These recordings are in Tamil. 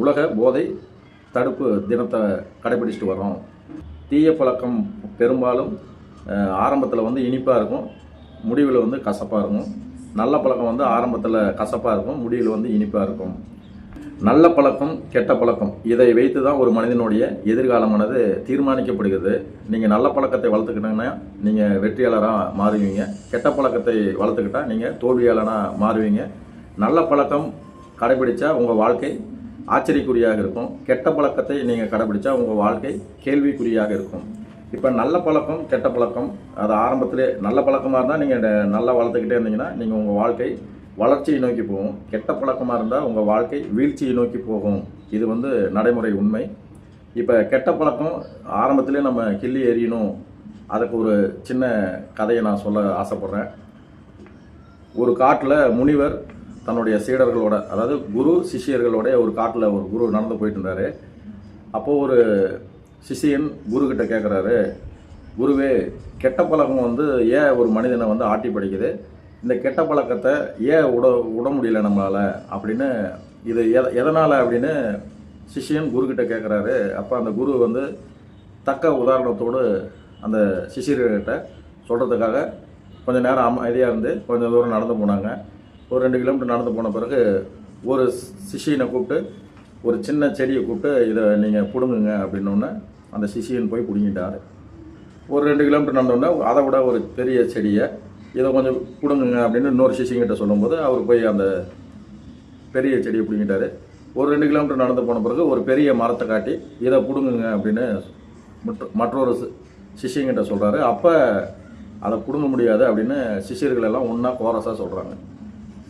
உலக போதை தடுப்பு தினத்தை கடைபிடிச்சிட்டு வரோம் தீய பழக்கம் பெரும்பாலும் ஆரம்பத்தில் வந்து இனிப்பாக இருக்கும். முடிவில் வந்து கசப்பாக இருக்கும். நல்ல பழக்கம் வந்து ஆரம்பத்தில் கசப்பாக இருக்கும். முடிவில் வந்து இனிப்பாக இருக்கும். நல்ல பழக்கம் கெட்ட பழக்கம் இதை வைத்து தான் ஒரு மனிதனுடைய எதிர்காலமானது தீர்மானிக்கப்படுகிறது. நீங்கள் நல்ல பழக்கத்தை வளர்த்துக்கிட்டீங்கன்னா நீங்கள் வெற்றியாளராக மாறுவீங்க. கெட்ட பழக்கத்தை வளர்த்துக்கிட்டால் நீங்கள் தோல்வியாளராக மாறுவீங்க. நல்ல பழக்கம் கடைபிடிச்சா உங்கள் வாழ்க்கை ஆச்சரியக்குறியாக இருக்கும். கெட்ட பழக்கத்தை நீங்கள் கடைபிடிச்சா உங்கள் வாழ்க்கை கேள்விக்குறியாக இருக்கும். இப்போ நல்ல பழக்கம் கெட்ட பழக்கம் அது ஆரம்பத்திலே நல்ல பழக்கமாக இருந்தால் நீங்கள் நல்லா வளர்த்துக்கிட்டே இருந்தீங்கன்னா நீங்கள் உங்கள் வாழ்க்கை வளர்ச்சியை நோக்கி போகும். கெட்ட பழக்கமாக இருந்தால் உங்கள் வாழ்க்கை வீழ்ச்சியை நோக்கி போகும். இது வந்து நடைமுறை உண்மை. இப்போ கெட்ட பழக்கம் ஆரம்பத்திலே நம்ம கிள்ளி எறியணும். அதுக்கு ஒரு சின்ன கதையை நான் சொல்ல ஆசைப்பட்றேன். ஒரு காட்டில் முனிவர் தன்னுடைய சீடர்களோட அதாவது குரு சிஷியர்களோட ஒரு காட்டில் ஒரு குரு நடந்து போயிட்டு இருந்தார் அப்போது ஒரு சிஷியன் குரு கிட்ட கேட்குறாரு குருவே கெட்ட பழக்கம் வந்து ஏன் ஒரு மனிதனை வந்து ஆட்டி படிக்குது? இந்த கெட்ட பழக்கத்தை ஏன் விட விட முடியல நம்மளால்? அப்படின்னு இது எத எதனால் அப்படின்னு சிஷியன் குரு கிட்ட கேட்குறாரு அப்போ அந்த குரு வந்து தக்க உதாரணத்தோடு அந்த சிஷியர்கிட்ட சொல்கிறதுக்காக கொஞ்சம் நேரம் அமைதியாக இருந்து கொஞ்சம் தூரம் நடந்து போனாங்க. ஒரு ரெண்டு கிலோமீட்டர் நடந்து போன பிறகு ஒரு சிஷியனை கூப்பிட்டு ஒரு சின்ன செடியை கூப்பிட்டு இதை நீங்கள் பிடுங்குங்க அப்படின்னோடனே அந்த சிஷியன் போய் பிடுங்கிட்டார். ஒரு ரெண்டு கிலோமீட்டர் நடந்தோடனே அதை விட ஒரு பெரிய செடியை இதை கொஞ்சம் பிடுங்குங்க அப்படின்னு இன்னொரு சிஷியங்கிட்ட சொல்லும்போது அவர் போய் அந்த பெரிய செடியை பிடுங்கிட்டாரு. ஒரு ரெண்டு கிலோமீட்டர் நடந்து போன பிறகு ஒரு பெரிய மரத்தை காட்டி இதை பிடுங்குங்க அப்படின்னு மற்ற- மற்றொரு சிஷியங்கிட்ட சொல்கிறாரு அப்போ அதை பிடுங்க முடியாது அப்படின்னு சிஷியர்கள் எல்லாம் ஒன்றா கோரஸாக சொல்கிறாங்க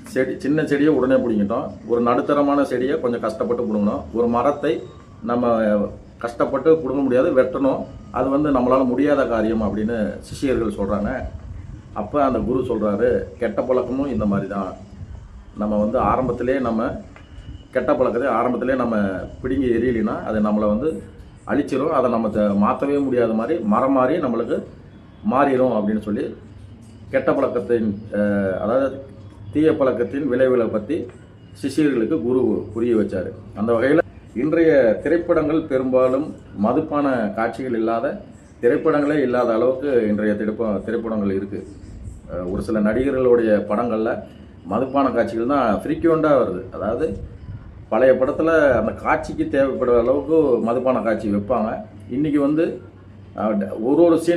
செடி சின்ன செடியை உடனே பிடிங்கிட்டோம். ஒரு நடுத்தரமான செடியை கொஞ்சம் கஷ்டப்பட்டு பிடுங்கணும் ஒரு மரத்தை நம்ம கஷ்டப்பட்டு பிடுங்க முடியாது வெட்டணும். அது வந்து நம்மளால் முடியாத காரியம் அப்படின்னு சிஷ்யர்கள் சொல்கிறாங்க அப்போ அந்த குரு சொல்கிறாரு கெட்ட பழக்கமும் இந்த மாதிரி தான் நம்ம வந்து ஆரம்பத்திலே நம்ம கெட்ட பழக்கத்தை ஆரம்பத்திலே நம்ம பிடுங்கி எரியலைன்னா அது நம்மளை வந்து அழிச்சிரும். அதை நம்ம த- மாற்றவே முடியாத மாதிரி மரம் மாதிரி நம்மளுக்கு மாறிடும் அப்படின்னு சொல்லி கெட்ட பழக்கத்தின் அதாவது தீய பழக்கத்தின் விளைவுகளை பற்றி சிஷியர்களுக்கு குரு புரிய வச்சார். அந்த வகையில் இன்றைய திரைப்படங்கள் பெரும்பாலும் மதுப்பான காட்சிகள் இல்லாத திரைப்படங்களே இல்லாத அளவுக்கு இன்றைய திரைப்ப திரைப்படங்கள் இருக்குது ஒரு சில நடிகர்களுடைய படங்களில் மதுப்பான காட்சிகள் தான் ஃப்ரீக்வெண்ட்டாக வருது. அதாவது பழைய படத்தில் அந்த காட்சிக்கு தேவைப்படுற அளவுக்கு மதுப்பான காட்சி வைப்பாங்க. இன்றைக்கி வந்து ஒரு ஒரு சீன்